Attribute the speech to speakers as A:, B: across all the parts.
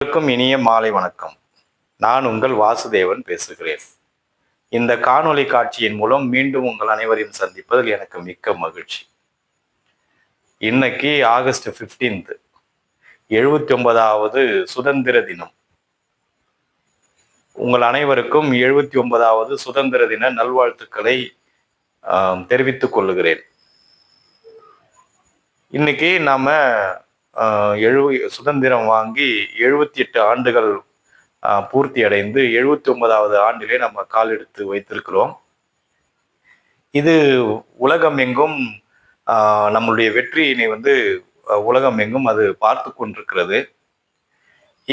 A: அனைவருக்கும் இனிய மாலை வணக்கம். நான் உங்கள் வாசுதேவன் பேசுகிறேன். இந்த காணொளி காட்சியின் மூலம் மீண்டும் உங்கள் அனைவரையும் சந்திப்பதில் எனக்கு மிக்க மகிழ்ச்சி. இன்னைக்கு ஆகஸ்ட் 15th எழுபத்தி ஒன்பதாவது சுதந்திர தினம். உங்கள் அனைவருக்கும் எழுபத்தி ஒன்பதாவது சுதந்திர தின நல்வாழ்த்துக்களை தெரிவித்துக் கொள்ளுகிறேன். இன்னைக்கு நாம எழு சுதந்திரம் வாங்கி எழுபத்தி எட்டு ஆண்டுகள் பூர்த்தி அடைந்து எழுபத்தி ஒன்பதாவது ஆண்டிலே நம்ம கால் எடுத்து வைத்திருக்கிறோம். இது உலகம் எங்கும் நம்மளுடைய வெற்றியினை வந்து உலகம் எங்கும் அது பார்த்து கொண்டிருக்கிறது.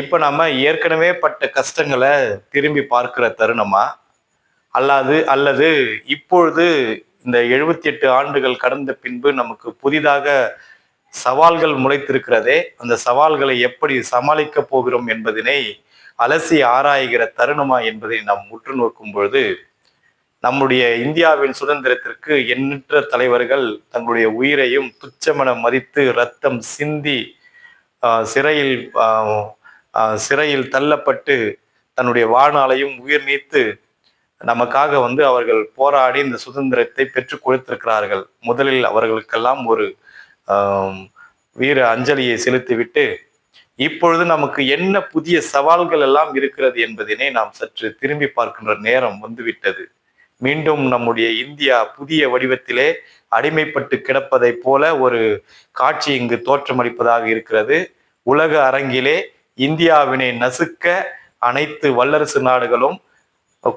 A: இப்போ நம்ம ஏற்கனவே பட்ட கஷ்டங்களை திரும்பி பார்க்கிற தருணமா? அல்லாது அல்லது இப்பொழுது இந்த எழுபத்தி எட்டு ஆண்டுகள் கடந்த பின்பு நமக்கு புதிதாக சவால்கள் முளைத்திருக்கிறதே அந்த சவால்களை எப்படி சமாளிக்க போகிறோம் என்பதனை அலசி ஆராய்கிற தருணமா என்பதை நாம் உற்று நோக்கும் பொழுது நம்முடைய இந்தியாவின் சுதந்திரத்திற்கு எண்ணற்ற தலைவர்கள் தங்களுடைய உயிரையும் துச்சமென மதித்து ரத்தம் சிந்தி சிறையில் சிறையில் தள்ளப்பட்டு தன்னுடைய வாழ்நாளையும் உயிர் நீத்து நமக்காக வந்து அவர்கள் போராடி இந்த சுதந்திரத்தை பெற்றுக் கொடுத்திருக்கிறார்கள். முதலில் அவர்களுக்கெல்லாம் ஒரு வீர அஞ்சலியை செலுத்திவிட்டு இப்பொழுது நமக்கு என்ன புதிய சவால்கள் எல்லாம் இருக்கிறது என்பதினை நாம் சற்று திரும்பி பார்க்கின்ற நேரம் வந்துவிட்டது. மீண்டும் நம்முடைய இந்தியா புதிய வடிவத்திலே அடிமைப்பட்டு கிடப்பதைப் போல ஒரு காட்சி இங்கு தோற்றமளிப்பதாக இருக்கிறது. உலக அரங்கிலே இந்தியாவினை நசுக்க அனைத்து வல்லரசு நாடுகளும்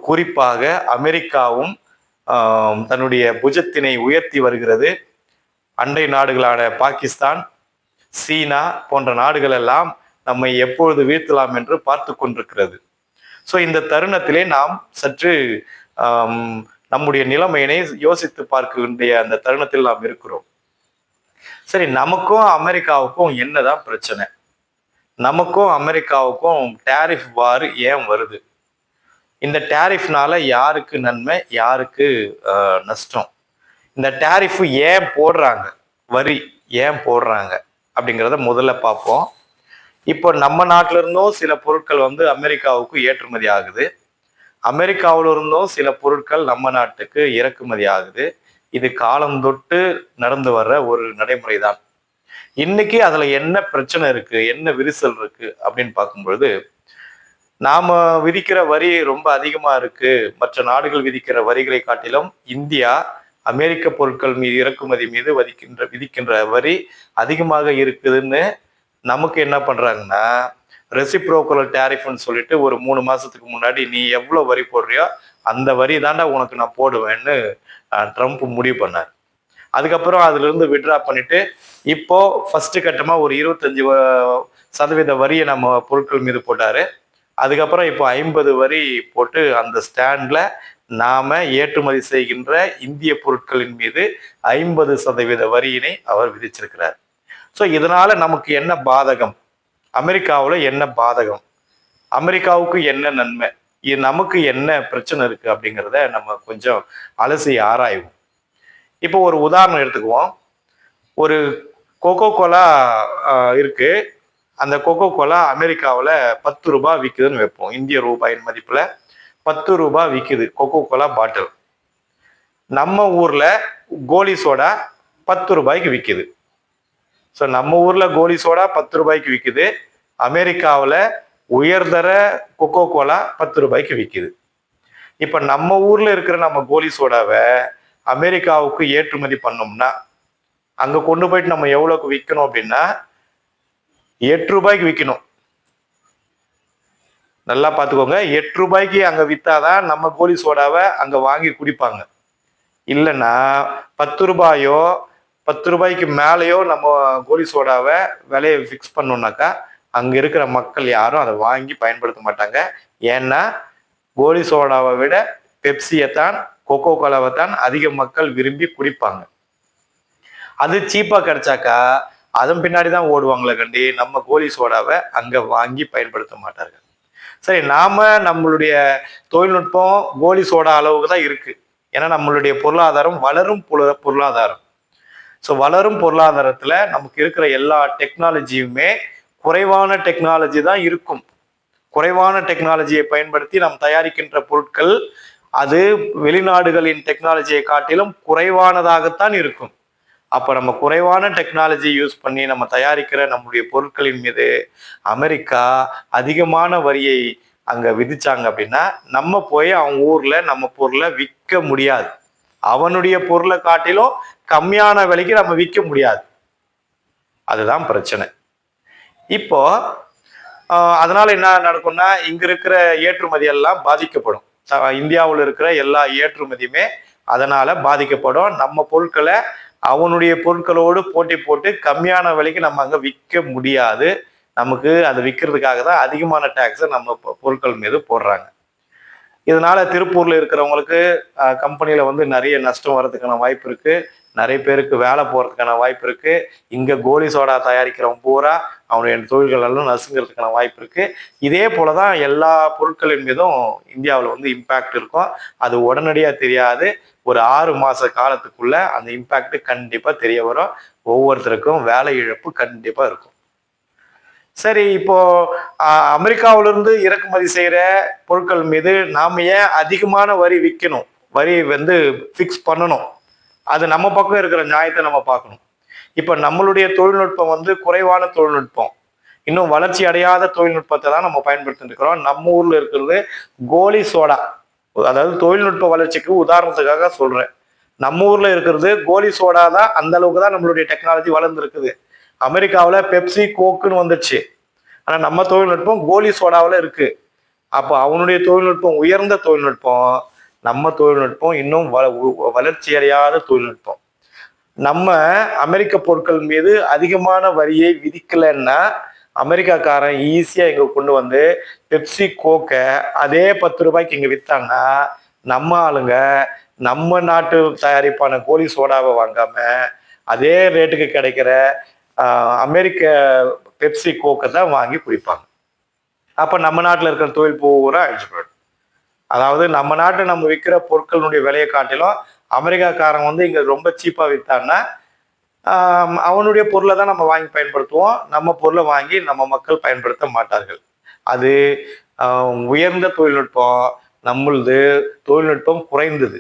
A: குறிப்பாக அமெரிக்காவும் தன்னுடைய புஜத்தினை உயர்த்தி வருகிறது. அண்டை நாடுகளான பாகிஸ்தான் சீனா போன்ற நாடுகள் எல்லாம் நம்மை எப்பொழுது வீழ்த்தலாம் என்று பார்த்து கொண்டிருக்கிறது. ஸோ இந்த தருணத்திலே நாம் சற்று நம்முடைய நிலைமையினை யோசித்து பார்க்க வேண்டிய அந்த தருணத்தில் நாம் இருக்கிறோம். சரி நமக்கும் அமெரிக்காவுக்கும் என்னதான் பிரச்சனை? நமக்கும் அமெரிக்காவுக்கும் டேரிஃப் வார் ஏன் வருது? இந்த டேரிஃப்னால யாருக்கு நன்மை யாருக்கு நஷ்டம்? இந்த டேரிஃபு ஏன் போடுறாங்க? வரி ஏன் போடுறாங்க? அப்படிங்கிறத முதல்ல பார்ப்போம். இப்போ நம்ம நாட்டில இருந்தும் சில பொருட்கள் வந்து அமெரிக்காவுக்கு ஏற்றுமதி ஆகுது. அமெரிக்காவில இருந்தும் சில பொருட்கள் நம்ம நாட்டுக்கு இறக்குமதி ஆகுது. இது காலம் தொட்டு நடந்து வர்ற ஒரு நடைமுறை தான் இன்னைக்கு அதுல என்ன பிரச்சனை இருக்கு? என்ன விரிசல் இருக்கு? அப்படின்னு பார்க்கும்பொழுது நாம விதிக்கிற வரி ரொம்ப அதிகமா இருக்கு. மற்ற நாடுகள் விதிக்கிற வரிகளை காட்டிலும் இந்தியா அமெரிக்க பொருட்கள் மீது இறக்குமதி மீது வதிக்கின்ற விதிக்கின்ற வரி அதிகமாக இருக்குதுன்னு நமக்கு என்ன பண்ணுறாங்கன்னா ரெசிப்ரோக்கல் டேரிஃப்னு சொல்லிட்டு ஒரு மூணு மாதத்துக்கு முன்னாடி நீ எவ்வளோ வரி போடுறியோ அந்த வரி தாண்டா உனக்கு நான் போடுவேன்னு ட்ரம்ப் முடிவு பண்ணார். அதுக்கப்புறம் அதுலேருந்து விட்ரா பண்ணிட்டு இப்போ ஃபஸ்ட்டு கட்டமாக ஒரு இருபத்தஞ்சி சதவீத வரியை நம்ம பொருட்கள் மீது போட்டார். அதுக்கப்புறம் இப்போ ஐம்பது வரி போட்டு அந்த ஸ்டாண்டில் நாம ஏற்றுமதி செய்கின்ற இந்திய பொருட்களின் மீது ஐம்பது சதவீத வரியினை அவர் விதிச்சிருக்கிறார். ஸோ இதனால நமக்கு என்ன பாதகம்? அமெரிக்காவில் என்ன பாதகம்? அமெரிக்காவுக்கு என்ன நன்மை? இது நமக்கு என்ன பிரச்சனை இருக்கு அப்படிங்கிறத நம்ம கொஞ்சம் அலசி ஆராய்வோம். இப்போ ஒரு உதாரணம் எடுத்துக்குவோம். ஒரு கொக்கோ கோலா இருக்கு. அந்த கொக்கோ கோலா அமெரிக்காவில் பத்து ரூபாய் விற்குதுன்னு வைப்போம். இந்திய ரூபாயின் மதிப்பில். பத்து ரூபாய் விற்குது கொக்கோ கோலா பாட்டில் நம்ம ஊரில் கோலி சோடா பத்து ரூபாய்க்கு விற்குது ஸோ நம்ம ஊரில் கோலி சோடா பத்து ரூபாய்க்கு விற்குது அமெரிக்காவில் உயர்தர கொக்கோ கோலா பத்து ரூபாய்க்கு விற்குது இப்போ நம்ம ஊரில் இருக்கிற நம்ம கோலி சோடாவை அமெரிக்காவுக்கு ஏற்றுமதி பண்ணோம்னா அங்கே கொண்டு போயிட்டு நம்ம எவ்வளோக்கு விற்கணும் அப்படின்னா எட்டு ரூபாய்க்கு விற்கணும் நல்லா பார்த்துக்கோங்க எட்டு ரூபாய்க்கு அங்கே விற்றாதான் நம்ம கோலி சோடாவை அங்கே வாங்கி குடிப்பாங்க. இல்லைன்னா பத்து ரூபாயோ பத்து ரூபாய்க்கு மேலேயோ நம்ம கோலி சோடாவை விலையை ஃபிக்ஸ் பண்ணோம்னாக்கா அங்கே இருக்கிற மக்கள் யாரும் அதை வாங்கி பயன்படுத்த மாட்டாங்க. ஏன்னா கோலி சோடாவை விட பெப்சியை தான் கொக்கோ கோலாவை தான் அதிக மக்கள் விரும்பி குடிப்பாங்க. அது சீப்பாக கிடைச்சாக்கா அதன் பின்னாடி தான் ஓடுவாங்களே கண்டி நம்ம கோலி சோடாவை அங்கே வாங்கி பயன்படுத்த மாட்டார்கள். சரி நாம நம்மளுடைய தொழில்நுட்பம் கோலி சோடா அளவுக்கு தான் இருக்கு. ஏன்னா நம்மளுடைய பொருளாதாரம் வளரும் பொருளாதாரம். ஸோ வளரும் பொருளாதாரத்துல நமக்கு இருக்கிற எல்லா டெக்னாலஜியுமே குறைவான டெக்னாலஜி தான் இருக்கும். குறைவான டெக்னாலஜியை பயன்படுத்தி நாம் தயாரிக்கின்ற பொருட்கள் அது வெளிநாடுகளின் டெக்னாலஜியை காட்டிலும் குறைவானதாகத்தான் இருக்கும். அப்ப நம்ம குறைவான டெக்னாலஜி யூஸ் பண்ணி நம்ம தயாரிக்கிற நம்முடைய பொருட்களின் மீது அமெரிக்கா அதிகமான வரியை அங்க விதிச்சாங்க அப்படின்னா நம்ம போய் அவங்க ஊர்ல நம்ம பொருளை விற்க முடியாது. அவனுடைய பொருளை காட்டிலும் கம்மியான விலைக்கு நம்ம விற்க முடியாது. அதுதான் பிரச்சனை. இப்போ அதனால என்ன நடக்கும்னா இங்க இருக்கிற ஏற்றுமதி எல்லாம் பாதிக்கப்படும். இந்தியாவில் இருக்கிற எல்லா ஏற்றுமதியுமே அதனால பாதிக்கப்படும். நம்ம பொருட்களை அவனுடைய பொருட்களோடு போட்டி போட்டு கம்மியான விலைக்கு நம்ம அங்கே விற்க முடியாது. நமக்கு அதை விற்கிறதுக்காக தான் அதிகமான டேக்ஸை நம்ம பொருட்கள் மீது போடுறாங்க. இதனால திருப்பூர்ல இருக்கிறவங்களுக்கு கம்பெனியில வந்து நிறைய நஷ்டம் வர்றதுக்கான வாய்ப்பு இருக்கு. நிறைய பேருக்கு வேலை போறதுக்கான வாய்ப்பு இருக்கு. இங்க கோலி சோடா தயாரிக்கிறவங்க பூரா அவனுடைய தொழில்கள் எல்லாம் நசுங்கிறதுக்கான வாய்ப்பு இருக்குது இதே போலதான் எல்லா பொருட்களின் மீதும் இந்தியாவில் வந்து இம்பேக்ட் இருக்கும். அது உடனடியாக தெரியாது. ஒரு ஆறு மாத காலத்துக்குள்ளே அந்த இம்பேக்ட் கண்டிப்பாக தெரிய வரும். ஒவ்வொருத்தருக்கும் வேலை இழப்பு கண்டிப்பாக இருக்கும். சரி இப்போ அமெரிக்காவிலிருந்து இறக்குமதி செய்கிற பொருட்கள் மீது நாம ஏன் அதிகமான வரி விற்கணும் வரி வந்து ஃபிக்ஸ் பண்ணணும். அது நம்ம பக்கம் இருக்கிற நியாயத்தை நம்ம பார்க்கணும். இப்போ நம்மளுடைய தொழில்நுட்பம் வந்து குறைவான தொழில்நுட்பம். இன்னும் வளர்ச்சி அடையாத தொழில்நுட்பத்தை தான் நம்ம பயன்படுத்திட்டு இருக்கிறோம். நம்ம ஊரில் இருக்கிறது கோலி சோடா. அதாவது தொழில்நுட்ப வளர்ச்சிக்கு உதாரணத்துக்காக சொல்கிறேன் நம்ம ஊரில் இருக்கிறது கோலி சோடா தான் அந்த அளவுக்கு தான் நம்மளுடைய டெக்னாலஜி வளர்ந்துருக்குது. அமெரிக்காவில் பெப்சி கோக்குன்னு வந்துச்சு. ஆனால் நம்ம தொழில்நுட்பம் கோலி சோடாவில் இருக்குது அப்போ அவனுடைய தொழில்நுட்பம் உயர்ந்த தொழில்நுட்பம் நம்ம தொழில்நுட்பம் இன்னும் வ வளர்ச்சி அடையாத தொழில்நுட்பம். நம்ம அமெரிக்க பொருட்கள் மீது அதிகமான வரியை விதிக்கலைன்னா அமெரிக்காக்காரன் ஈஸியாக இங்கே கொண்டு வந்து பெப்சி கோக்கை அதே பத்து ரூபாய்க்கு இங்கே விற்றாங்கன்னா நம்ம ஆளுங்க நம்ம நாட்டு தயாரிப்பான கோழி சோடாவை வாங்காம அதே ரேட்டுக்கு கிடைக்கிற அமெரிக்க பெப்சி கோக்கை தான் வாங்கி குடிப்பாங்க. அப்போ நம்ம நாட்டில் இருக்கிற தொழில் பூரா அழிச்சு போயிடும். அதாவது நம்ம நாட்டில் நம்ம விற்கிற பொருட்களுடைய விலையை காட்டிலும் அமெரிக்காக்காரன் வந்து இங்கே ரொம்ப சீப்பாக வித்தான்னா அவனுடைய பொருளை தான் நம்ம வாங்கி பயன்படுத்துவோம். நம்ம பொருளை வாங்கி நம்ம மக்கள் பயன்படுத்த மாட்டார்கள். அது உயர்ந்த தொழில்நுட்பம் நம்மளது தொழில்நுட்பம் குறைந்தது.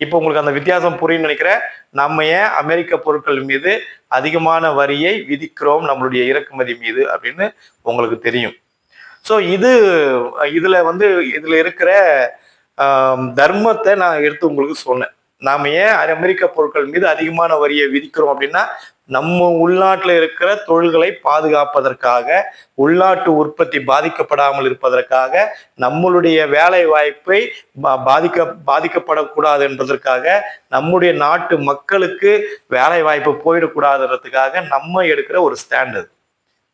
A: இப்போ உங்களுக்கு அந்த வித்தியாசம் புரியும்னு நினைக்கிறேன். நம்ம ஏன் அமெரிக்க பொருட்கள் மீது அதிகமான வரியை விதிக்கிறோம்? நம்மளுடைய இறக்குமதி மீது அப்படின்னு உங்களுக்கு தெரியும். ஸோ இது இதில் வந்து இதில் இருக்கிற தர்மத்தை நான் எடுத்து உங்களுக்கு சொன்னேன். நாம் ஏன் அமெரிக்க பொருட்கள் மீது அதிகமான வரியை விதிக்கிறோம் அப்படின்னா நம்ம உள்நாட்டில் இருக்கிற தொழில்களை பாதுகாப்பதற்காக உள்நாட்டு உற்பத்தி பாதிக்கப்படாமல் இருப்பதற்காக நம்மளுடைய வேலை வாய்ப்பை பா- பாதிக்க பாதிக்கப்படக்கூடாது என்பதற்காக நம்முடைய நாட்டு மக்களுக்கு வேலை வாய்ப்பு போயிடக்கூடாதுன்றதுக்காக நம்ம எடுக்கிற ஒரு ஸ்டாண்டர்ட்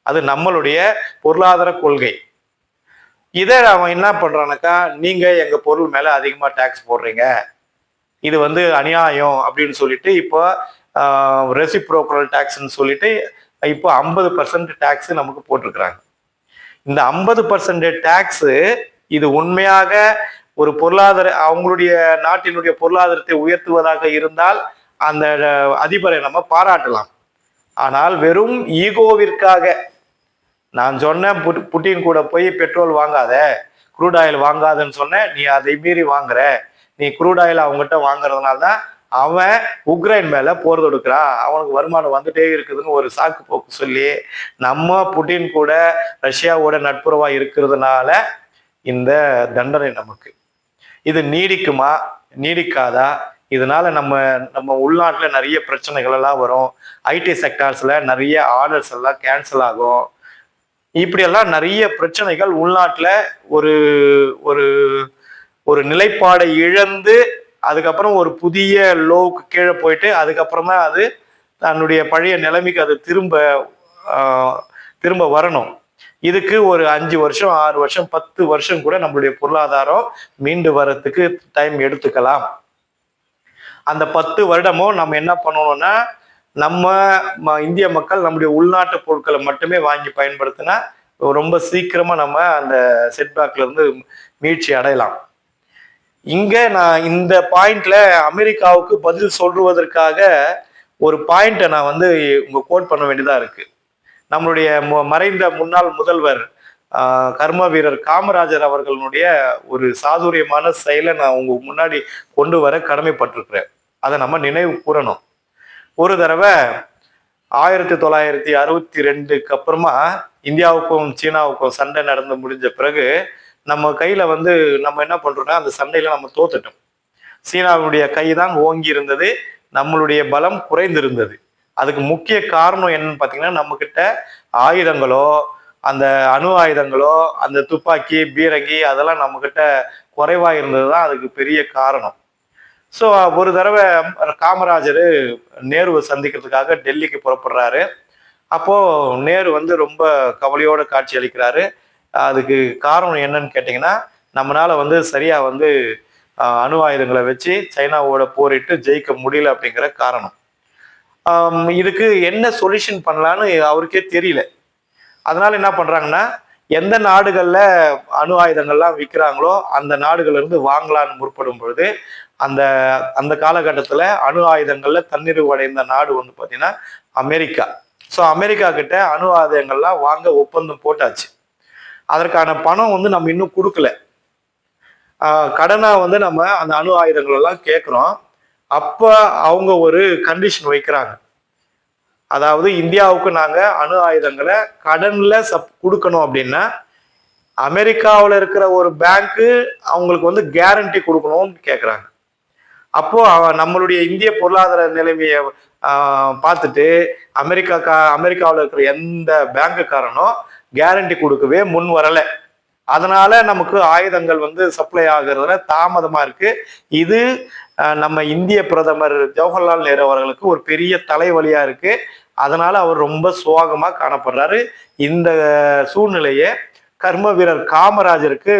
A: அது நம்மளுடைய பொருளாதார கொள்கை. இதை அவன் என்ன பண்றானாக்கா? நீங்க எங்க பொருள் மேல அதிகமா டாக்ஸ் போடுறீங்க. இது வந்து அநியாயம் அப்படின்னு சொல்லிட்டு இப்போ ரெசிப்ரோக்கரல் டாக்ஸ்ன்னு சொல்லிட்டு இப்போ ஐம்பது பர்சன்ட் டேக்ஸ் நமக்கு போட்டிருக்கிறாங்க. இந்த ஐம்பது பர்சன்ட் டேக்ஸ் இது உண்மையாக ஒரு பொருளாதார அவங்களுடைய நாட்டினுடைய பொருளாதாரத்தை உயர்த்துவதாக இருந்தால் அந்த அதிபரை நம்ம பாராட்டலாம். ஆனால் வெறும் ஈகோவிற்காக நான் சொன்னேன் புட்- புட்டின் கூட போய் பெட்ரோல் வாங்காத க்ரூட் ஆயில் வாங்காதன்னு சொன்னேன் நீ அதை மீறி வாங்குற. நீ க்ரூட் ஆயில் அவங்ககிட்ட வாங்குறதுனால தான் அவன் உக்ரைன் மேலே போர் தொடுக்கிறான். அவனுக்கு வருமானம் வந்துட்டே இருக்குதுன்னு ஒரு சாக்கு போக்கு சொல்லி நம்ம புட்டின் கூட ரஷ்யாவோட நட்புறவாக இருக்கிறதுனால இந்த தண்டனை நமக்கு. இது நீடிக்குமா? நீடிக்காதா? இதனால நம்ம நம்ம உள்நாட்டில் நிறைய பிரச்சனைகள் எல்லாம் வரும். ஐடி செக்டார்ஸில் நிறைய ஆர்டர்ஸ் எல்லாம் கேன்சல் ஆகும். இப்படியெல்லாம் நிறைய பிரச்சனைகள் உள்நாட்டில் ஒரு ஒரு ஒரு நிலைப்பாடை இழந்து அதுக்கப்புறம் ஒரு புதிய லோவுக்கு கீழே போயிட்டு அதுக்கப்புறமா அது தன்னுடைய பழைய நிலைமைக்கு அது திரும்ப திரும்ப வரணும். இதுக்கு ஒரு அஞ்சு வருஷம் ஆறு வருஷம் பத்து வருஷம் கூட நம்மளுடைய பொருளாதாரம் மீண்டு வரத்துக்கு டைம் எடுத்துக்கலாம். அந்த பத்து வருடமும் நம்ம என்ன பண்ணணும்னா நம்ம ம- இந்திய மக்கள் நம்முடைய உள்நாட்டு பொருட்களை மட்டுமே வாங்கி பயன்படுத்தினா ரொம்ப சீக்கிரமா நம்ம அந்த செட்பேக்ல இருந்து மீட்சி அடையலாம். இங்க நான் இந்த பாயிண்ட்ல அமெரிக்காவுக்கு பதில் சொல்லுவதற்காக ஒரு பாயிண்ட்டை நான் வந்து உங்க கோட் பண்ண வேண்டியதா இருக்கு. நம்மளுடைய மறைந்த முன்னாள் முதல்வர் கர்ம வீரர் காமராஜர் அவர்களுடைய ஒரு சாதுரியமான செயலை நான் உங்க முன்னாடி கொண்டு வர கடமைப்பட்டிருக்கிறேன். அதை நம்ம நினைவு கூறணும். ஒரு தடவை ஆயிரத்தி தொள்ளாயிரத்தி அறுபத்தி ரெண்டுக்கு அப்புறமா இந்தியாவுக்கும் சீனாவுக்கும் சண்டை நடந்து முடிஞ்ச பிறகு நம்ம கையில வந்து நம்ம என்ன பண்றோம்னா அந்த சண்டையில நம்ம தோத்துட்டோம். சீனாவுடைய கை தான் ஓங்கி இருந்தது நம்மளுடைய பலம் குறைந்திருந்தது. அதுக்கு முக்கிய காரணம் என்னன்னு பார்த்தீங்கன்னா நம்மக்கிட்ட ஆயுதங்களோ அந்த அணு ஆயுதங்களோ அந்த துப்பாக்கி பீரங்கி அதெல்லாம் நம்மக்கிட்ட குறைவாக இருந்தது தான் அதுக்கு பெரிய காரணம். ஸோ ஒரு தடவை காமராஜர் நேருவை சந்திக்கிறதுக்காக டெல்லிக்கு புறப்படுறாரு. அப்போது நேரு வந்து ரொம்ப கவலையோட காட்சி அளிக்கிறாரு. அதுக்கு காரணம் என்னன்னு கேட்டிங்கன்னா நம்மளால் வந்து சரியாக வந்து அணு ஆயுதங்களை வச்சு சைனாவோட போரிட்டு ஜெயிக்க முடியல அப்படிங்கிற காரணம். இதுக்கு என்ன சொல்யூஷன் பண்ணலான்னு அவருக்கே தெரியல. அதனால என்ன பண்ணுறாங்கன்னா எந்த நாடுகளில் அணு ஆயுதங்கள்லாம் விற்கிறாங்களோ அந்த நாடுகள்லேருந்து வாங்கலான்னு முற்படும் பொழுது அந்த அந்த காலகட்டத்தில் அணு ஆயுதங்களில் தன்னிறைவு அடைந்த நாடு வந்து பார்த்தீங்கன்னா அமெரிக்கா. ஸோ அமெரிக்கா கிட்ட அணு ஆயுதங்கள்லாம் வாங்க ஒப்பந்தம் போட்டாச்சு. அதற்கான பணம் வந்து நம்ம இன்னும் கொடுக்கல. கடனாக வந்து நம்ம அந்த அணு ஆயுதங்கள் எல்லாம் கேட்குறோம் அப்போ அவங்க ஒரு கண்டிஷன் வைக்கிறாங்க. அதாவது இந்தியாவுக்கு நாங்கள் அணு ஆயுதங்களை கடனில் சப் கொடுக்கணும் அப்படின்னா அமெரிக்காவில் இருக்கிற ஒரு பேங்க்கு அவங்களுக்கு வந்து கேரண்டி கொடுக்கணும்னு கேட்குறாங்க அப்போ நம்மளுடைய இந்திய பொருளாதார நிலைமையை பார்த்துட்டு அமெரிக்கா கா அமெரிக்காவில் இருக்கிற எந்த பேங்குக்காரனும் கேரண்டி கொடுக்கவே முன் வரலை. அதனால நமக்கு ஆயுதங்கள் வந்து சப்ளை ஆகுறதுல தாமதமா இருக்கு. இது நம்ம இந்திய பிரதமர் ஜவஹர்லால் நேரு அவர்களுக்கு ஒரு பெரிய தலைவலியா இருக்கு. அதனால அவர் ரொம்ப சோகமா காணப்படுறாரு. இந்த சூழ்நிலையை கர்ம வீரர் காமராஜருக்கு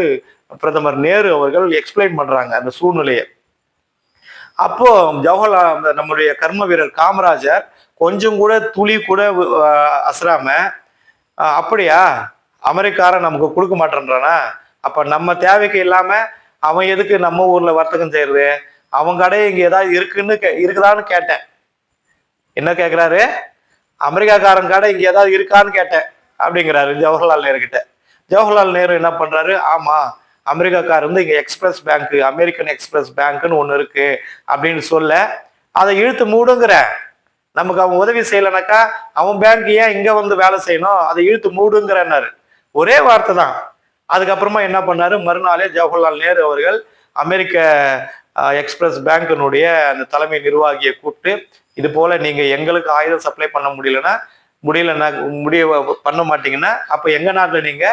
A: பிரதமர் நேரு அவர்கள் எக்ஸ்பிளைன் பண்றாங்க அந்த சூழ்நிலையை. அப்போ ஜவஹர்லால் அந்த நம்முடைய கர்ம வீரர் காமராஜர் கொஞ்சம் கூட துளி கூட அசராம அப்படியா? அமெரிக்காரன் நமக்கு கொடுக்க மாட்டேன்றானா? அப்ப நம்ம தேவைக்கு இல்லாம அவன் எதுக்கு நம்ம ஊர்ல வர்த்தகம் செய்யறது? அவன் கடை இங்க ஏதாவது இருக்குன்னு கே- இருக்குதான்னு கேட்டேன். என்ன கேக்குறாரு? அமெரிக்காக்காரன் கடை இங்க ஏதாவது இருக்கான்னு கேட்டேன் அப்படிங்கிறாரு ஜவஹர்லால் நேரு கிட்ட ஜவஹர்லால் நேரு என்ன பண்றாரு? ஆமா அமெரிக்காக்கார் வந்து இங்கே எக்ஸ்பிரஸ் பேங்க் அமெரிக்கன் எக்ஸ்பிரஸ் பேங்க்னு ஒன்று இருக்கு அப்படின்னு சொல்ல அதை இழுத்து மூடுங்கிற. நமக்கு அவன் உதவி செய்யலைனாக்கா அவன் பேங்க் ஏன் இங்கே வந்து வேலை செய்யணும்? அதை இழுத்து மூடுங்கிறனாரு ஒரே வார்த்தை தான். அதுக்கப்புறமா என்ன பண்ணாரு? மறுநாளே ஜவஹர்லால் நேரு அவர்கள் அமெரிக்க எக்ஸ்பிரஸ் பேங்கினுடைய அந்த தலைமை நிர்வாகியை கூப்பிட்டு இது போல நீங்க எங்களுக்கு ஆயுதம் சப்ளை பண்ண முடியலன்னா முடியலன்னா முடிய பண்ண மாட்டீங்கன்னா அப்ப எங்க நாட்டில் நீங்க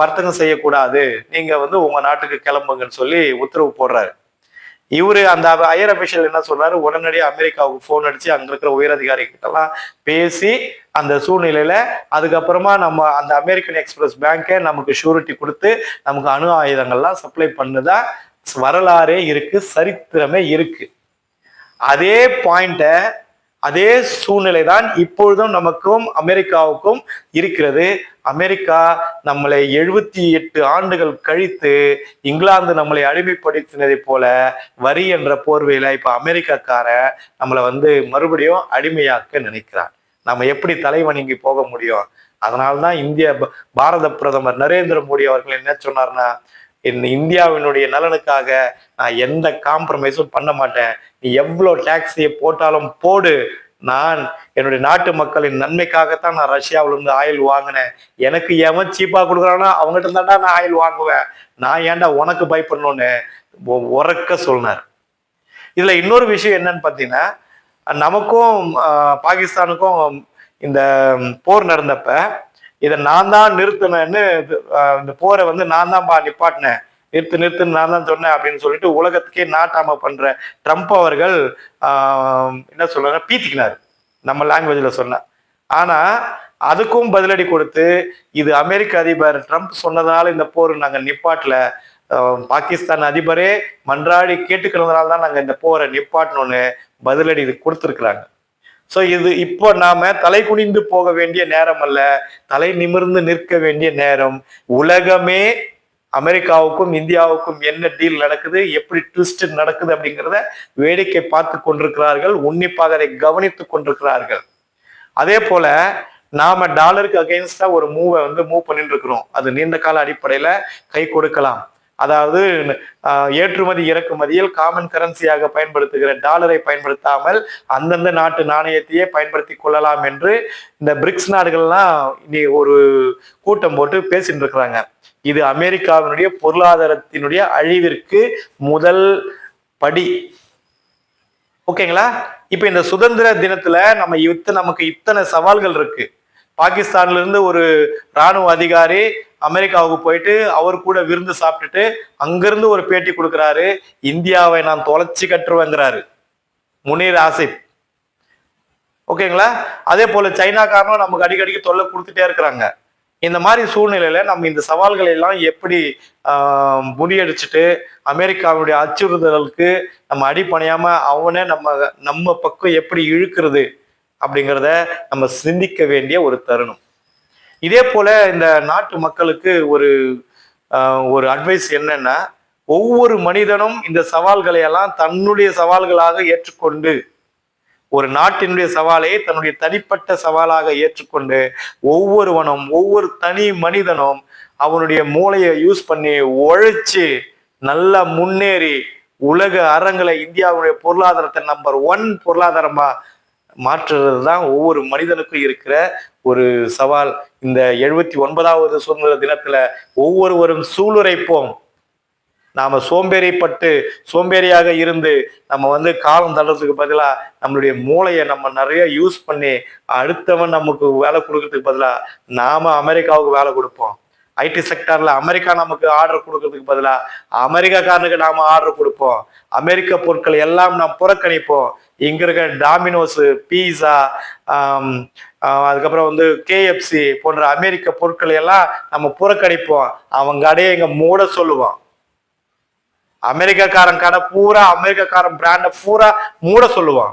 A: வர்த்தகம் செய்யக்கூடாது. நீங்க வந்து உங்க நாட்டுக்கு கிளம்புங்கன்னு சொல்லி உத்தரவு போடுறாரு. இவர் அந்த ஹையர் அபிஷியல் என்ன சொல்றாரு? உடனடியாக அமெரிக்காவுக்கு ஃபோன் அடிச்சு அங்க இருக்கிற உயரதிகாரி கிட்டலாம் பேசி அந்த சூழ்நிலையில அதுக்கப்புறமா நம்ம அந்த அமெரிக்கன் எக்ஸ்பிரஸ் பேங்கை நமக்கு ஷூரிட்டி கொடுத்து நமக்கு அணு ஆயுதங்கள்லாம் சப்ளை பண்ணுதா? வரலாறே இருக்கு சரித்திரமே இருக்கு. அதே பாயிண்ட்டை அதே சூழ்நிலை தான் இப்பொழுதும் நமக்கும் அமெரிக்காவுக்கும் இருக்கிறது. அமெரிக்கா நம்மளை எழுபத்தி எட்டு ஆண்டுகள் கழித்து இங்கிலாந்து நம்மளை அடிமைப்படுத்தினதை போல வரி என்ற போர்வையில இப்ப அமெரிக்காக்காரன் நம்மளை வந்து மறுபடியும் அடிமையாக்க நினைக்கிறான் நம்ம எப்படி தலைவணங்கி போக முடியும்? அதனால்தான் இந்திய ப- பாரத பிரதமர் நரேந்திர மோடி அவர்கள் என்ன சொன்னார்னா இந்தியாவினுடைய நலனுக்காக நான் எந்த காம்ப்ரமைஸும் பண்ண மாட்டேன். நீ எவ்வளோ டாக்ஸியை போட்டாலும் போடு. நான் என்னுடைய நாட்டு மக்களின் நன்மைக்காகத்தான் நான் ரஷ்யாவுல இருந்து ஆயில் வாங்கினேன். எனக்கு எவன் சீப்பா கொடுக்குறானா அவங்ககிட்ட இருந்தாண்டா நான் ஆயில் வாங்குவேன். நான் ஏன்டா உனக்கு பயப்படணும்னு உறக்க சொன்னார் இதுல இன்னொரு விஷயம் என்னன்னு பார்த்தீங்கன்னா நமக்கும் பாகிஸ்தானுக்கும் இந்த போர் நடந்தப்ப இதை நான் தான் நிறுத்தினேன்னு இந்த போரை வந்து நான் தான் பா நிப்பாட்டினேன். நிறுத்து நிறுத்துன்னு நான் தான் சொன்னேன் அப்படின்னு சொல்லிட்டு உலகத்துக்கே நாட்டாம பண்ற ட்ரம்ப் அவர்கள் என்ன சொல்றாங்க? பீத்திக்கினார். நம்ம லாங்குவேஜில் சொன்ன. ஆனா அதுக்கும் பதிலடி கொடுத்து இது அமெரிக்க அதிபர் ட்ரம்ப் சொன்னதால இந்த போர் நாங்கள் நிப்பாட்டல. பாகிஸ்தான் அதிபரே மன்றாடி கேட்டுக்கிறதுனால தான் நாங்கள் இந்த போரை நிப்பாட்டணும்னு பதிலடி இது கொடுத்துருக்குறாங்க. ஸோ இது இப்போ நாம தலை குனிந்து போக வேண்டிய நேரம் அல்ல. தலை நிமிர்ந்து நிற்க வேண்டிய நேரம். உலகமே அமெரிக்காவுக்கும் இந்தியாவுக்கும் என்ன டீல் நடக்குது எப்படி ட்விஸ்ட் நடக்குது அப்படிங்கிறத வேடிக்கை பார்த்து கொண்டிருக்கிறார்கள் உன்னிப்பாக அதை கவனித்துக் கொண்டிருக்கிறார்கள். அதே போல நாம டாலருக்கு அகெயின்ஸ்டா ஒரு மூவை வந்து மூவ் பண்ணிட்டு இருக்கிறோம். அது நீண்ட கால அடிப்படையில கை கொடுக்கலாம். அதாவது ஏற்றுமதி இறக்குமதியில் காமன் கரன்சியாக பயன்படுத்துகிற டாலரை பயன்படுத்தாமல் அந்தந்த நாட்டு நாணயத்தையே பயன்படுத்தி கொள்ளலாம் என்று இந்த பிரிக்ஸ் நாடுகள்லாம் இனி ஒரு கூட்டம் போட்டு பேசிட்டு இருக்கிறாங்க. இது அமெரிக்காவினுடைய பொருளாதாரத்தினுடைய அழிவிற்கு முதல் படி. ஓகேங்களா? இப்ப இந்த சுதந்திர தினத்துல நம்ம இத்த நமக்கு இத்தனை சவால்கள் இருக்கு. பாகிஸ்தான்ல இருந்து ஒரு ராணுவ அதிகாரி அமெரிக்காவுக்கு போயிட்டு அவர் கூட விருந்து சாப்பிட்டுட்டு அங்கிருந்து ஒரு பேட்டி கொடுக்குறாரு. இந்தியாவை நான் தொலைச்சி கட்டுருவேங்கிறாரு. முனீர் ஆசிப். ஓகேங்களா? அதே போல சைனாக்காரனும் நமக்கு அடிக்கடிக்கு தொல்லை கொடுத்துட்டே இருக்கிறாங்க. இந்த மாதிரி சூழ்நிலையில நம்ம இந்த சவால்களை எல்லாம் எப்படி முறியடிச்சுட்டு அமெரிக்காவுடைய அச்சுறுத்தலுக்கு நம்ம அடிப்பணியாம அவனே நம்ம நம்ம பக்கம் எப்படி இழுக்கிறது? அப்படிங்கிறத நம்ம சிந்திக்க வேண்டிய ஒரு தருணம். இதே போல இந்த நாட்டு மக்களுக்கு ஒரு ஒரு அட்வைஸ் என்னன்னா ஒவ்வொரு மனிதனும் இந்த சவால்களை எல்லாம் தன்னுடைய சவால்களாக ஏற்றுக்கொண்டு ஒரு நாட்டினுடைய சவாலை தன்னுடைய தனிப்பட்ட சவாலாக ஏற்றுக்கொண்டு ஒவ்வொருவனும் ஒவ்வொரு தனி மனிதனும் அவனுடைய மூளையை யூஸ் பண்ணி உழைச்சு நல்லா முன்னேறி உலக அரங்களை இந்தியாவுடைய பொருளாதாரத்தை நம்பர் ஒன் பொருளாதாரமா மாற்றுறது தான் ஒவ்வொரு மனிதனுக்கும் இருக்கிற ஒரு சவால். இந்த எழுபத்தி ஒன்பதாவது சுதந்திர தினத்துல ஒவ்வொருவரும் சூளுரைப்போம். நாம சோம்பேறிப்பட்டு சோம்பேறியாக இருந்து நம்ம வந்து காலம் தள்ளுறதுக்கு பதிலாக நம்மளுடைய மூளையை நம்ம நிறைய யூஸ் பண்ணி அடுத்தவன் நமக்கு வேலை கொடுக்கறதுக்கு பதிலாக நாம அமெரிக்காவுக்கு வேலை கொடுப்போம். ஐடி செக்டாரில் அமெரிக்கா நமக்கு ஆர்டர் கொடுக்கறதுக்கு பதிலா அமெரிக்காக்காரனுக்கு நாம ஆர்டர் கொடுப்போம். அமெரிக்க பொருட்கள் எல்லாம் நாம் புறக்கணிப்போம். இங்க இருக்க டாமினோஸ் பீஸா அதுக்கப்புறம் வந்து கேஎஃப்சி போன்ற அமெரிக்க பொருட்களை எல்லாம் நம்ம புறக்கணிப்போம். அவங்க அடையே இங்க மூட சொல்லுவான். அமெரிக்காக்காரன் கடை பூரா அமெரிக்காக்காரன் பிராண்டை பூரா மூட சொல்லுவான்.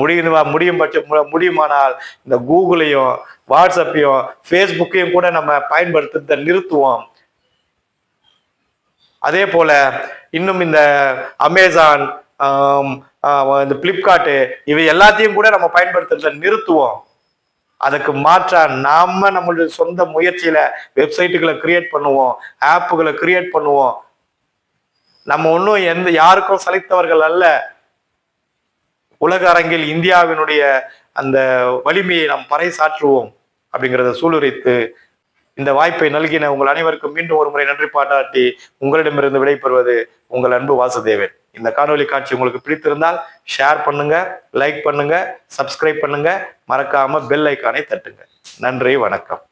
A: முடியும் முடியும் பட்ச முடியுமானால் இந்த கூகுளையும் வாட்ஸ்அப்பையும் ஃபேஸ்புக்கையும் கூட நம்ம பயன்படுத்துறதை நிறுத்துவோம். அதே போல இன்னும் இந்த அமேசான் இந்த பிளிப்கார்ட்டு இவை எல்லாத்தையும் கூட நம்ம பயன்படுத்துறத நிறுத்துவோம். அதுக்கு மாற்றா நாம நம்மளுடைய சொந்த முயற்சியில வெப்சைட்டுகளை கிரியேட் பண்ணுவோம் ஆப்புகளை கிரியேட் பண்ணுவோம். நம்ம ஒன்றும் எந்த யாருக்கும் சலித்தவர்கள் அல்ல. உலக அரங்கில் இந்தியாவினுடைய அந்த வலிமையை நாம் பறைசாற்றுவோம் அப்படிங்கிறத சூளுரைத்து இந்த வாய்ப்பை நல்கின உங்கள் அனைவருக்கும் மீண்டும் ஒரு முறை நன்றி பாராட்டி உங்களிடமிருந்து விடைபெறுவது உங்கள் அன்பு வாசுதேவன். இந்த காணொலி காட்சி உங்களுக்கு பிடித்திருந்தால் ஷேர் பண்ணுங்க லைக் பண்ணுங்க சப்ஸ்கிரைப் பண்ணுங்க மறக்காம பெல் ஐக்கானை தட்டுங்க. நன்றி வணக்கம்.